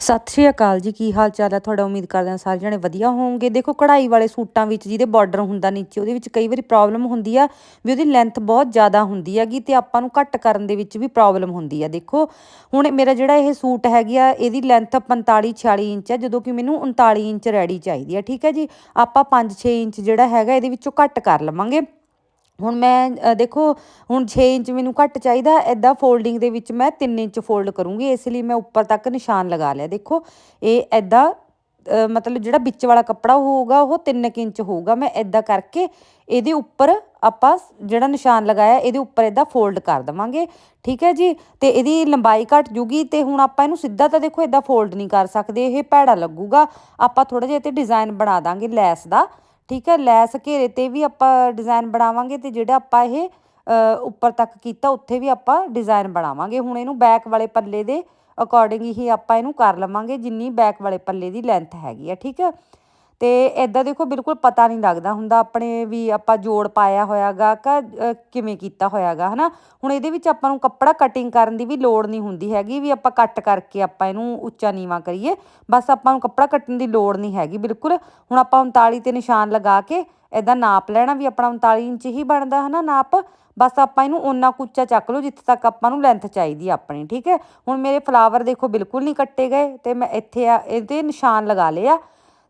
ਸਤਿ ਸ਼੍ਰੀ ਅਕਾਲ ਜੀ, ਕੀ ਹਾਲ ਚਾਲ ਹੈ ਤੁਹਾਡਾ ਉਮੀਦ ਕਰਦੇ ਹਾਂ ਸਾਰੇ ਜਣੇ ਵਧੀਆ ਹੋਵੋਗੇ। ਦੇਖੋ, ਕਢਾਈ ਵਾਲੇ ਸੂਟਾਂ ਵਿੱਚ ਜਿਹਦੇ ਬਾਰਡਰ ਹੁੰਦਾ ਨੀਚੇ, ਉਹਦੇ ਵਿੱਚ ਕਈ ਵਾਰੀ ਪ੍ਰੋਬਲਮ ਹੁੰਦੀ ਆ ਵੀ ਉਹਦੀ ਲੈਂਥ ਬਹੁਤ ਜ਼ਿਆਦਾ ਹੁੰਦੀ ਹੈਗੀ ਤੇ ਆਪਾਂ ਨੂੰ ਕੱਟ ਕਰਨ ਦੇ ਵਿੱਚ ਵੀ ਪ੍ਰੋਬਲਮ ਹੁੰਦੀ ਆ। ਦੇਖੋ, ਹੁਣ ਮੇਰਾ ਜਿਹੜਾ ਇਹ ਸੂਟ ਹੈਗੀ ਆ, ਇਹਦੀ ਲੈਂਥ 45 46 ਇੰਚ ਹੈ ਜਦੋਂ ਕਿ ਮੈਨੂੰ 39 ਇੰਚ ਰੈਡੀ ਚਾਹੀਦੀ ਆ। ਠੀਕ ਹੈ ਜੀ, ਆਪਾਂ 5-6 ਇੰਚ ਜਿਹੜਾ ਹੈਗਾ, ਇਹਦੇ ਵਿੱਚੋਂ ਕੱਟ ਕਰ ਲਵਾਂਗੇ। ਹੁਣ ਮੈਂ ਦੇਖੋ, ਹੁਣ 6 ਇੰਚ ਮੈਨੂੰ ਘੱਟ ਚਾਹੀਦਾ ਐਦਾਂ ਫੋਲਡਿੰਗ ਦੇ ਵਿੱਚ ਮੈਂ 3 ਇੰਚ ਫੋਲਡ ਕਰੂੰਗੀ, ਇਸ ਲਈ ਮੈਂ ਉੱਪਰ ਤੱਕ ਨਿਸ਼ਾਨ ਲਗਾ ਲਿਆ। ਦੇਖੋ, ਇਹ ਐਦਾਂ ਮਤਲਬ ਜਿਹੜਾ ਵਿੱਚ ਵਾਲਾ ਕੱਪੜਾ ਹੋਊਗਾ, ਉਹ 3 ਇੰਚ ਹੋਊਗਾ। ਮੈਂ ਐਦਾਂ ਕਰਕੇ ਇਹਦੇ ਉੱਪਰ ਆਪਾਂ ਜਿਹੜਾ ਨਿਸ਼ਾਨ ਲਗਾਇਆ, ਇਹਦੇ ਉੱਪਰ ਐਦਾਂ ਫੋਲਡ ਕਰ ਦਵਾਂਗੇ। ਠੀਕ ਹੈ ਜੀ? ਤੇ ਇਹਦੀ ਲੰਬਾਈ ਘਟ ਜੂਗੀ, ਤੇ ਹੁਣ ਆਪਾਂ ਇਹਨੂੰ ਸਿੱਧਾ ਤਾਂ ਦੇਖੋ ਐਦਾਂ ਫੋਲਡ ਨਹੀਂ ਕਰ ਸਕਦੇ, ਇਹ ਭੈੜਾ ਲੱਗੂਗਾ। ਆਪਾਂ ਥੋੜਾ ਜਿਹਾ ਤੇ ਡਿਜ਼ਾਈਨ ਬਣਾ ਦਾਂਗੇ ਲੈਸ ਦਾ। ਠੀਕ ਹੈ ਲੈਸ ਘੇਰੇ ਤੇ ਵੀ ਆਪਾਂ ਡਿਜ਼ਾਈਨ ਬਣਾਵਾਂਗੇ ਤੇ ਜਿਹੜਾ ਆਪਾਂ ਇਹ ਅ, ਉੱਪਰ ਤੱਕ ਕੀਤਾ ਉੱਥੇ ਵੀ ਆਪਾਂ ਡਿਜ਼ਾਈਨ ਬਣਾਵਾਂਗੇ। ਹੁਣ ਇਹਨੂੰ ਬੈਕ ਵਾਲੇ ਪੱਲੇ ਦੇ ਅਕੋਰਡਿੰਗ ਹੀ ਆਪਾਂ ਇਹਨੂੰ ਕਰ ਲਵਾਂਗੇ ਜਿੰਨੀ ਬੈਕ ਵਾਲੇ ਪੱਲੇ ਦੀ ਲੈਂਥ ਹੈਗੀ ਆ ਠੀਕ ਹੈ। ਅਤੇ ਇੱਦਾਂ ਦੇਖੋ ਬਿਲਕੁਲ ਪਤਾ ਨਹੀਂ ਲੱਗਦਾ ਹੁੰਦਾ ਆਪਣੇ ਵੀ ਆਪਾਂ ਜੋੜ ਪਾਇਆ ਹੋਇਆ ਗਾ ਅ, ਕਿਵੇਂ ਕੀਤਾ ਹੋਇਆ ਗਾ ਹੈ ਨਾ ਹੁਣ ਇਹਦੇ ਵਿੱਚ ਆਪਾਂ ਨੂੰ ਕੱਪੜਾ ਕਟਿੰਗ ਕਰਨ ਦੀ ਵੀ ਲੋੜ ਨਹੀਂ ਹੁੰਦੀ ਹੈਗੀ ਵੀ ਆਪਾਂ ਕੱਟ ਕਰਕੇ ਆਪਾਂ ਇਹਨੂੰ ਉੱਚਾ ਨੀਵਾ ਕਰੀਏ। ਬਸ ਆਪਾਂ ਨੂੰ ਕੱਪੜਾ ਕੱਟਣ ਦੀ ਲੋੜ ਨਹੀਂ ਹੈਗੀ ਬਿਲਕੁਲ। ਹੁਣ ਆਪਾਂ 39 ਤੇ ਨਿਸ਼ਾਨ ਲਗਾ ਕੇ ਇਦਾਂ ਨਾਪ ਲੈਣਾ ਵੀ ਆਪਣਾ 39 ਇੰਚ ਹੀ ਬਣਦਾ ਹਨਾ ਨਾਪ। ਬਸ ਆਪਾਂ ਇਹਨੂੰ ਓਨਾ ਕੁ ਉੱਚਾ ਚੱਕ ਲਓ ਜਿੱਥੇ ਤੱਕ ਆਪਾਂ ਨੂੰ ਲੈਂਥ ਚਾਹੀਦੀ ਆਪਣੀ ਠੀਕ ਹੈ? ਹੁਣ ਮੇਰੇ ਫਲਾਵਰ ਦੇਖੋ ਬਿਲਕੁਲ ਨਹੀਂ ਕੱਟੇ ਗਏ ਤੇ ਮੈਂ ਇੱਥੇ ਆ ਇਹਦੇ ਨਿਸ਼ਾਨ ਲਗਾ ਲਏ ਆ।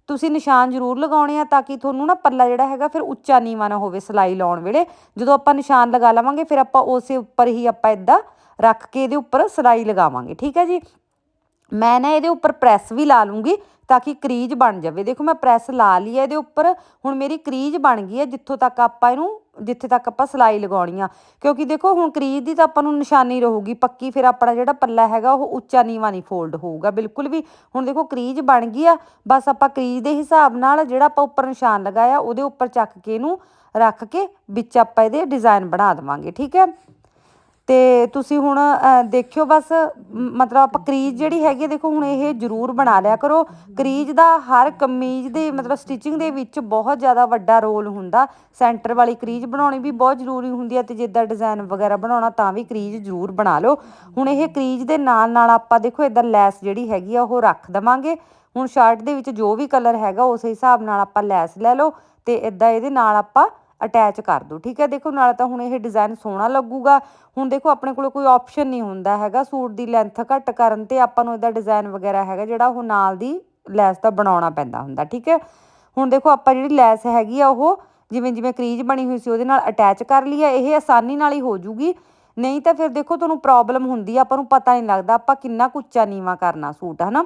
ਤੁਸੀਂ ਨਿਸ਼ਾਨ ਜ਼ਰੂਰ ਲਗਾਉਣੇ ਆ ਤਾਂ ਕਿ ਤੁਹਾਨੂੰ ਨਾ ਪੱਲਾ ਜਿਹੜਾ ਹੈਗਾ ਫਿਰ ਉੱਚਾ ਨੀਵਾਂ ਨਾ ਹੋਵੇ ਸਲਾਈ ਲਾਉਣ ਵੇਲੇ। ਜਦੋਂ ਆਪਾਂ ਨਿਸ਼ਾਨ ਲਗਾ ਲਵਾਂਗੇ, ਫਿਰ ਆਪਾਂ ਉਸੇ ਉੱਪਰ ਹੀ ਆਪਾਂ ਇਦਾਂ ਰੱਖ ਕੇ ਇਹਦੇ ਉੱਪਰ ਸਲਾਈ ਲਗਾਵਾਂਗੇ। ਠੀਕ ਹੈ ਜੀ? ਮੈਂ ਨਾ ਇਹਦੇ ਉੱਪਰ ਪ੍ਰੈਸ ਵੀ ਲਾ ਲੂੰਗੀ ਤਾਂ ਕਿ ਕਰੀਜ ਬਣ ਜਾਵੇ। ਦੇਖੋ, ਮੈਂ ਪ੍ਰੈਸ ਲਾ ਲਈ ਹੈ ਇਹਦੇ ਉੱਪਰ। ਹੁਣ ਮੇਰੀ ਕਰੀਜ ਬਣ ਗਈ ਹੈ, ਜਿੱਥੋਂ ਤੱਕ ਆਪਾਂ ਇਹਨੂੰ, ਜਿੱਥੇ ਤੱਕ ਆਪਾਂ ਸਲਾਈ ਲਗਾਉਣੀ ਆ। ਕਿਉਂਕਿ ਦੇਖੋ, ਹੁਣ ਕਰੀਜ ਦੀ ਤਾਂ ਆਪਾਂ ਨੂੰ ਨਿਸ਼ਾਨੀ ਰਹੂਗੀ, ਪੱਕੀ। ਫਿਰ ਆਪਣਾ ਜਿਹੜਾ ਪੱਲਾ ਹੈਗਾ, ਉਹ ਉੱਚਾ ਨੀਵਾਂ ਨਹੀਂ ਫੋਲਡ ਹੋਊਗਾ। ਬਿਲਕੁਲ ਵੀ ਹੁਣ ਦੇਖੋ, ਕਰੀਜ ਬਣ ਗਈ ਆ। ਬਸ ਆਪਾਂ ਕਰੀਜ ਦੇ ਹਿਸਾਬ ਨਾਲ ਜਿਹੜਾ ਆਪਾਂ ਉੱਪਰ ਨਿਸ਼ਾਨ ਲਗਾਇਆ, ਉਹਦੇ ਉੱਪਰ ਚੱਕ ਕੇ ਇਹਨੂੰ ਰੱਖ ਕੇ ਵਿੱਚ ਆਪਾਂ ਇਹਦੇ ਡਿਜ਼ਾਈਨ ਬਣਾ ਦੇਵਾਂਗੇ, ਠੀਕ ਹੈ? ਤੇ ਤੁਸੀਂ ਹੁਣ ਦੇਖਿਓ ਬਸ ਮਤਲਬ ਆਪਾਂ ਕਰੀਜ ਜਿਹੜੀ ਹੈਗੀ ਦੇਖੋ ਹੁਣ ਇਹ ਜ਼ਰੂਰ ਬਣਾ ਲਿਆ ਕਰੋ। ਕਰੀਜ ਦਾ ਹਰ ਕਮੀਜ਼ ਦੇ, ਮਤਲਬ ਸਟਿਚਿੰਗ ਦੇ ਵਿੱਚ ਬਹੁਤ ਜ਼ਿਆਦਾ ਵੱਡਾ ਰੋਲ ਹੁੰਦਾ। ਸੈਂਟਰ ਵਾਲੀ ਕਰੀਜ ਬਣਾਉਣੀ ਵੀ ਬਹੁਤ ਜ਼ਰੂਰੀ ਹੁੰਦੀ ਹੈ ਤੇ ਜਿੱਦਾਂ ਡਿਜ਼ਾਈਨ ਵਗੈਰਾ ਬਣਾਉਣਾ ਤਾਂ ਵੀ ਕਰੀਜ ਜ਼ਰੂਰ ਬਣਾ ਲਓ। ਹੁਣ ਇਹ ਕਰੀਜ ਦੇ ਨਾਲ ਨਾਲ ਆਪਾਂ ਦੇਖੋ ਇਦਾਂ ਲੈਸ ਜਿਹੜੀ ਹੈਗੀ ਆ, ਉਹ ਰੱਖ ਦਵਾਂਗੇ। ਹੁਣ ਸ਼ਰਟ ਦੇ ਵਿੱਚ ਜੋ ਵੀ ਕਲਰ ਹੈਗਾ, ਉਸੇ ਹਿਸਾਬ ਨਾਲ ਆਪਾਂ ਲੈਸ ਲੈ ਲਓ ਤੇ ਇਦਾਂ ਇਹਦੇ ਨਾਲ ਆਪਾਂ ਅਟੈਚ ਕਰ ਦੋ, ਠੀਕ ਹੈ? ਦੇਖੋ, ਨਾਲ ਤਾਂ ਹੁਣ ਇਹ ਡਿਜ਼ਾਈਨ ਸੋਹਣਾ ਲੱਗੂਗਾ। ਹੁਣ ਦੇਖੋ, ਆਪਣੇ ਕੋਲ ਕੋਈ ਆਪਸ਼ਨ ਨਹੀਂ ਹੁੰਦਾ ਹੈਗਾ। ਸੂਟ ਦੀ ਲੈਂਥ ਘੱਟ ਕਰਨ ਤੇ ਆਪਾਂ ਨੂੰ ਇਹਦਾ ਡਿਜ਼ਾਈਨ ਵਗੈਰਾ ਹੈਗਾ, ਜਿਹੜਾ ਉਹ ਨਾਲ ਦੀ ਲੈਸ ਦਾ ਬਣਾਉਣਾ ਪੈਂਦਾ ਹੁੰਦਾ, ਠੀਕ ਹੈ? ਹੁਣ ਦੇਖੋ, ਆਪਾਂ ਜਿਹੜੀ ਲੈਸ ਹੈਗੀ ਆ, ਉਹ ਜਿਵੇਂ ਜਿਵੇਂ ਕਰੀਜ ਬਣੀ ਹੋਈ ਸੀ, ਉਹਦੇ ਨਾਲ ਅਟੈਚ ਕਰ ਲਈ ਆ, ਇਹ ਆਸਾਨੀ ਨਾਲ ਹੀ ਹੋ ਜੂਗੀ ਨਹੀਂ ਤਾਂ ਫਿਰ ਦੇਖੋ, ਤੁਹਾਨੂੰ ਪ੍ਰੋਬਲਮ ਹੁੰਦੀ ਆ, ਆਪਾਂ ਨੂੰ ਪਤਾ ਨਹੀਂ ਲੱਗਦਾ, ਆਪਾਂ ਕਿੰਨਾ ਕੁ ਉੱਚਾ ਨੀਵਾ ਕਰਨਾ ਸੂਟ, ਹਨਾ?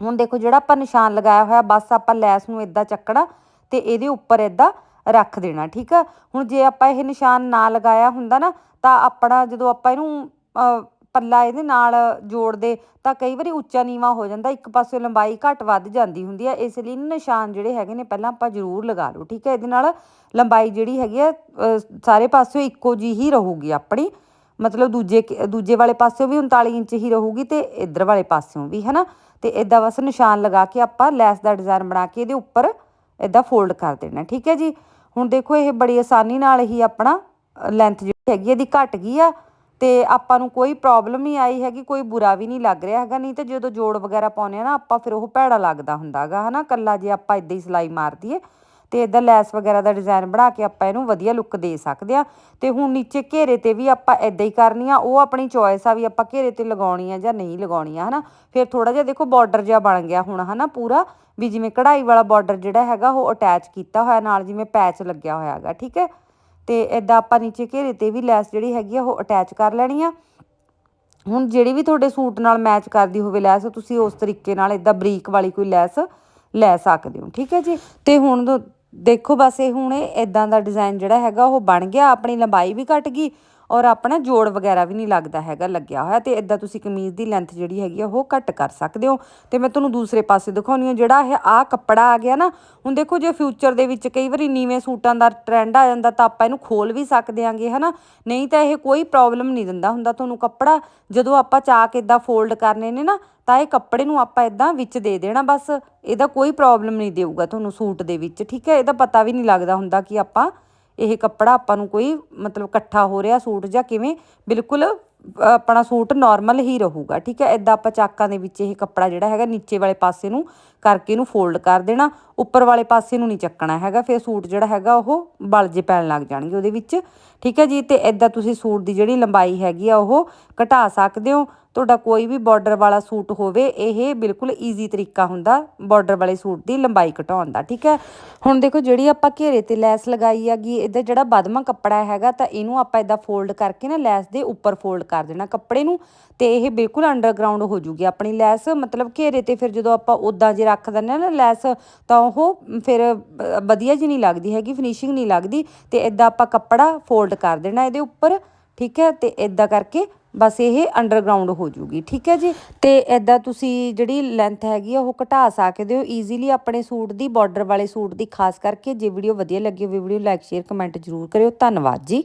ਹੁਣ ਦੇਖੋ, ਜਿਹੜਾ ਆਪਾਂ ਨਿਸ਼ਾਨ ਲਗਾਇਆ ਹੋਇਆ, ਬਸ ਆਪਾਂ ਲੈਸ ਨੂੰ ਇਦਾਂ ਚੱਕਣਾ ਤੇ ਇਹਦੇ ਉੱਪਰ ਇਦਾਂ ਰੱਖ ਦੇਣਾ, ਠੀਕ ਆ? ਹੁਣ ਜੇ ਆਪਾਂ ਇਹ ਨਿਸ਼ਾਨ ਨਾ ਲਗਾਇਆ ਹੁੰਦਾ ਨਾ, ਤਾਂ ਆਪਣਾ ਜਦੋਂ ਆਪਾਂ ਇਹਨੂੰ ਪੱਲਾ ਇਹਦੇ ਨਾਲ ਜੋੜਦੇ, ਤਾਂ ਕਈ ਵਾਰੀ ਉੱਚਾ ਨੀਵਾ ਹੋ ਜਾਂਦਾ, ਇੱਕ ਪਾਸੇ ਲੰਬਾਈ ਘੱਟ ਵੱਧ ਜਾਂਦੀ ਹੁੰਦੀ ਹੈ ਇਸ ਲਈ ਨਿਸ਼ਾਨ ਜਿਹੜੇ ਹੈਗੇ ਨੇ ਪਹਿਲਾਂ ਆਪਾਂ ਜ਼ਰੂਰ ਲਗਾ ਲਓ, ਠੀਕ ਹੈ ਇਹਦੇ ਨਾਲ ਲੰਬਾਈ ਜਿਹੜੀ ਹੈਗੀ ਆ ਸਾਰੇ ਪਾਸਿਓਂ ਇੱਕੋ ਜੀ ਹੀ ਰਹੂਗੀ ਆਪਣੀ, ਮਤਲਬ ਦੂਜੇ ਦੂਜੇ ਵਾਲੇ ਪਾਸਿਓਂ ਵੀ 39 ਇੰਚ ਹੀ ਰਹੂਗੀ ਤੇ ਇੱਧਰ ਵਾਲੇ ਪਾਸਿਓਂ ਵੀ, ਹਨਾ? ਤੇ ਇਦਾਂ ਬਸ ਨਿਸ਼ਾਨ ਲਗਾ ਕੇ ਆਪਾਂ ਲੈਸ ਦਾ ਡਿਜ਼ਾਈਨ ਬਣਾ ਕੇ ਇਹਦੇ ਉੱਪਰ ਇਦਾਂ ਫੋਲਡ ਕਰ ਦੇਣਾ, ਠੀਕ ਹੈ ਜੀ? ਹੁਣ ਦੇਖੋ ਇਹ ਬੜੀ ਆਸਾਨੀ ਨਾਲ ਹੀ ਆਪਣਾ ਲੈਂਥ ਜਿਹੜੀ ਹੈਗੀ ਇਹਦੀ ਘਟ ਗਈ ਆ, ਤੇ ਆਪਾਂ ਨੂੰ ਕੋਈ ਪ੍ਰੋਬਲਮ ਨਹੀਂ ਆਈ ਹੈਗੀ, ਕੋਈ ਬੁਰਾ ਵੀ ਨਹੀਂ ਲੱਗ ਰਿਹਾ ਹੈਗਾ, ਨਹੀਂ ਤੇ ਜਦੋਂ ਜੋੜ ਵਗੈਰਾ ਪਾਉਂਦੇ ਆ ਨਾ, ਆਪਾਂ ਫਿਰ ਉਹ ਭੈੜਾ ਲੱਗਦਾ ਹੁੰਦਾਗਾ ਹਨਾ? ਕੱਲਾ ਜੇ ਆਪਾਂ ਇਦਾਂ ਹੀ ਸਿਲਾਈ ਮਾਰ ਦਈਏ ਤੇ ਇਦਾਂ ਲੈਸ ਵਗੈਰਾ ਦਾ ਡਿਜ਼ਾਈਨ ਬਣਾ ਕੇ ਆਪਾਂ ਇਹਨੂੰ ਵਧੀਆ ਲੁੱਕ ਦੇ ਸਕਦੇ ਆ। ਤੇ ਹੁਣ ਨੀਚੇ ਘੇਰੇ ਤੇ ਵੀ ਆਪਾਂ ਇਦਾਂ ਹੀ ਕਰਨੀ ਆ, ਉਹ ਆਪਣੀ ਚੋਇਸ ਆ ਵੀ ਆਪਾਂ ਘੇਰੇ ਤੇ ਲਗਾਉਣੀ ਆ ਜਾਂ ਨਹੀਂ ਲਗਾਉਣੀ ਆ, ਹਨਾ। ਫਿਰ ਥੋੜਾ ਜਿਹਾ ਦੇਖੋ ਬਾਰਡਰ ਜਿਹਾ ਬਣ ਗਿਆ ਹੁਣ, ਹਨਾ, ਪੂਰਾ। ਵੀ ਜਿਵੇਂ ਕਢਾਈ ਵਾਲਾ ਬਾਰਡਰ ਜਿਹੜਾ ਹੈਗਾ, ਉਹ ਅਟੈਚ ਕੀਤਾ ਹੋਇਆ, ਨਾਲ ਜਿਵੇਂ ਪੈਚ ਲੱਗਿਆ ਹੋਇਆ ਹੈਗਾ, ਠੀਕ ਹੈ। ਤੇ ਇਦਾਂ ਆਪਾਂ ਨੀਚੇ ਘੇਰੇ ਤੇ ਵੀ ਲੈਸ ਜਿਹੜੀ ਹੈਗੀ ਆ, ਉਹ ਅਟੈਚ ਕਰ ਲੈਣੀ ਆ। ਹੁਣ ਜਿਹੜੀ ਵੀ ਤੁਹਾਡੇ ਸੂਟ ਨਾਲ ਮੈਚ ਕਰਦੀ ਹੋਵੇ ਲੈਸ, ਤੁਸੀਂ ਉਸ ਤਰੀਕੇ ਨਾਲ ਇਦਾਂ ਬਰੀਕ ਵਾਲੀ ਕੋਈ ਲੈਸ ਲੈ ਸਕਦੇ ਹੋ, ਠੀਕ ਹੈ ਜੀ। ਤੇ ਹੁਣ ਦੇਖੋ ਬਸ ਇਹ ਹੁਣ ਇਹ ਇਦਾਂ ਦਾ ਡਿਜ਼ਾਈਨ ਜਿਹੜਾ ਹੈਗਾ ਉਹ ਬਣ ਗਿਆ, ਆਪਣੀ ਲੰਬਾਈ ਵੀ ਘਟ ਗਈ ਔਰ ਆਪਣਾ ਜੋੜ ਵਗੈਰਾ ਵੀ ਨਹੀਂ ਲੱਗਦਾ ਹੈਗਾ, ਲੱਗਿਆ ਹੋਇਆ ਤੇ ਇਦਾਂ ਤੁਸੀਂ ਕਮੀਜ਼ ਦੀ ਲੈਂਥ ਜਿਹੜੀ ਹੈਗੀ ਆ, ਉਹ ਘੱਟ ਕਰ ਸਕਦੇ ਹੋ। ਤੇ ਮੈਂ ਤੁਹਾਨੂੰ ਦੂਸਰੇ ਪਾਸੇ ਦਿਖਾਉਣੀ ਆ, ਜਿਹੜਾ ਇਹ ਆ ਕੱਪੜਾ ਆ ਗਿਆ ਨਾ, ਹੁਣ ਦੇਖੋ ਜੇ ਫਿਊਚਰ ਦੇ ਵਿੱਚ ਕਈ ਵਾਰੀ ਨੀਵੇਂ ਸੂਟਾਂ ਦਾ ਟ੍ਰੈਂਡ ਆ ਜਾਂਦਾ, ਤਾਂ ਆਪਾਂ ਇਹਨੂੰ ਖੋਲ ਵੀ ਸਕਦੇ ਆਂਗੇ, ਹਨਾ? ਨਹੀਂ ਤਾਂ ਇਹ ਕੋਈ ਪ੍ਰੋਬਲਮ ਨਹੀਂ ਦਿੰਦਾ ਹੁੰਦਾ ਤੁਹਾਨੂੰ ਕੱਪੜਾ। ਜਦੋਂ ਆਪਾਂ ਚਾਕ ਇਦਾਂ ਫੋਲਡ ਕਰਨੇ ਨੇ ਨਾ, ਤਾਂ ਇਹ ਕੱਪੜੇ ਨੂੰ ਆਪਾਂ ਇਦਾਂ ਵਿੱਚ ਦੇ ਦੇਣਾ ਬਸ। ਇਹਦਾ ਕੋਈ ਪ੍ਰੋਬਲਮ ਨਹੀਂ ਦੇਊਗਾ ਤੁਹਾਨੂੰ ਸੂਟ ਦੇ ਵਿੱਚ, ਠੀਕ ਹੈ? ਇਹਦਾ ਪਤਾ ਵੀ ਨਹੀਂ ਲੱਗਦਾ ਹੁੰਦਾ ਕਿ ਆਪਾਂ ਇਹ ਕੱਪੜਾ ਆਪਾਂ ਨੂੰ ਕੋਈ ਮਤਲਬ ਇਕੱਠਾ ਹੋ ਰਿਹਾ ਸੂਟ ਜਾਂ ਕਿਵੇਂ, ਬਿਲਕੁਲ ਆਪਣਾ ਸੂਟ ਨਾਰਮਲ ਹੀ ਰਹੂਗਾ, ਠੀਕ ਹੈ? ਇਦਾਂ ਆਪਾਂ ਚਾਕਾਂ ਦੇ ਵਿੱਚ ਇਹ ਕੱਪੜਾ ਜਿਹੜਾ ਹੈਗਾ ਨੀਚੇ ਵਾਲੇ ਪਾਸੇ ਨੂੰ ਕਰਕੇ ਇਹਨੂੰ ਫੋਲਡ ਕਰ ਦੇਣਾ, ਉੱਪਰ ਵਾਲੇ ਪਾਸੇ ਨੂੰ ਨਹੀਂ ਚੱਕਣਾ ਹੈਗਾ, ਫਿਰ ਸੂਟ ਜਿਹੜਾ ਹੈਗਾ ਉਹ ਬਲਜੇ ਪੈਣ ਲੱਗ ਜਾਣਗੇ ਉਹਦੇ ਵਿੱਚ, ਠੀਕ ਹੈ ਜੀ? ਤੇ ਇਦਾਂ ਤੁਸੀਂ ਸੂਟ ਦੀ ਜਿਹੜੀ ਲੰਬਾਈ ਹੈਗੀ ਆ ਉਹ ਘਟਾ ਸਕਦੇ ਹੋ। ਤੁਹਾਡਾ ਕੋਈ ਵੀ ਬਾਰਡਰ ਵਾਲਾ ਸੂਟ ਹੋਵੇ, ਇਹ ਬਿਲਕੁਲ ਈਜ਼ੀ ਤਰੀਕਾ ਹੁੰਦਾ ਬਾਰਡਰ ਵਾਲੇ ਸੂਟ ਦੀ ਲੰਬਾਈ ਘਟਾਉਣ ਦਾ, ਠੀਕ ਹੈ? ਹੁਣ ਦੇਖੋ, ਜਿਹੜੀ ਆਪਾਂ ਘੇਰੇ ਤੇ ਲੈਸ ਲਗਾਈ ਹੈਗੀ, ਇਹਦਾ ਜਿਹੜਾ ਬਦਮਾ ਕੱਪੜਾ ਹੈਗਾ ਤਾਂ ਇਹਨੂੰ ਆਪਾਂ ਇਦਾਂ ਫੋਲਡ ਕਰਕੇ ਨਾ ਲੈਸ ਦੇ ਉੱਪਰ ਫੋਲਡ ਕਰ ਦੇਣਾ ਕੱਪੜੇ ਨੂੰ ਤੇ ਇਹ ਬਿਲਕੁਲ ਅੰਡਰਗਰਾਉਂਡ ਹੋ ਜੂਗੀ ਆਪਣੀ ਲੈਸ, ਮਤਲਬ ਘੇਰੇ ਤੇ ਫਿਰ ਜਦੋਂ ਆਪਾਂ ਉਦਾਂ ਜੇ ਰੱਖ ਦਿੰਦੇ ਆ ਨਾ ਲੈਸ, ਤਾਂ ਉਹ ਫਿਰ ਵਧੀਆ ਜੀ ਨਹੀਂ ਲੱਗਦੀ ਹੈਗੀ ਫਿਨਿਸ਼ਿੰਗ ਨਹੀਂ ਲੱਗਦੀ ਤੇ ਇਦਾਂ ਆਪਾਂ ਕੱਪੜਾ ਫੋਲਡ ਕਰ ਦੇਣਾ ਇਹਦੇ ਉੱਪਰ, ਠੀਕ ਹੈ? ਤੇ ਇਦਾਂ ਕਰਕੇ ਬਸ ਇਹ ਅੰਡਰਗਰਾਉਂਡ ਹੋ ਜੂਗੀ, ਠੀਕ ਹੈ ਜੀ? ਤੇ ਇਦਾਂ ਤੁਸੀਂ ਜਿਹੜੀ ਲੈਂਥ ਹੈਗੀ ਆ, ਉਹ ਘਟਾ ਸਕਦੇ ਹੋ ਈਜ਼ੀਲੀ ਆਪਣੇ ਸੂਟ ਦੀ ਬਾਰਡਰ ਵਾਲੇ ਸੂਟ ਦੀ, ਖਾਸ ਕਰਕੇ ਜੇ ਵੀਡੀਓ ਵਧੀਆ ਲੱਗੀ ਹੋਵੇ ਵੀਡੀਓ ਲਾਈਕ ਸ਼ੇਅਰ ਕਮੈਂਟ ਜ਼ਰੂਰ ਕਰਿਓ। ਧੰਨਵਾਦ ਜੀ।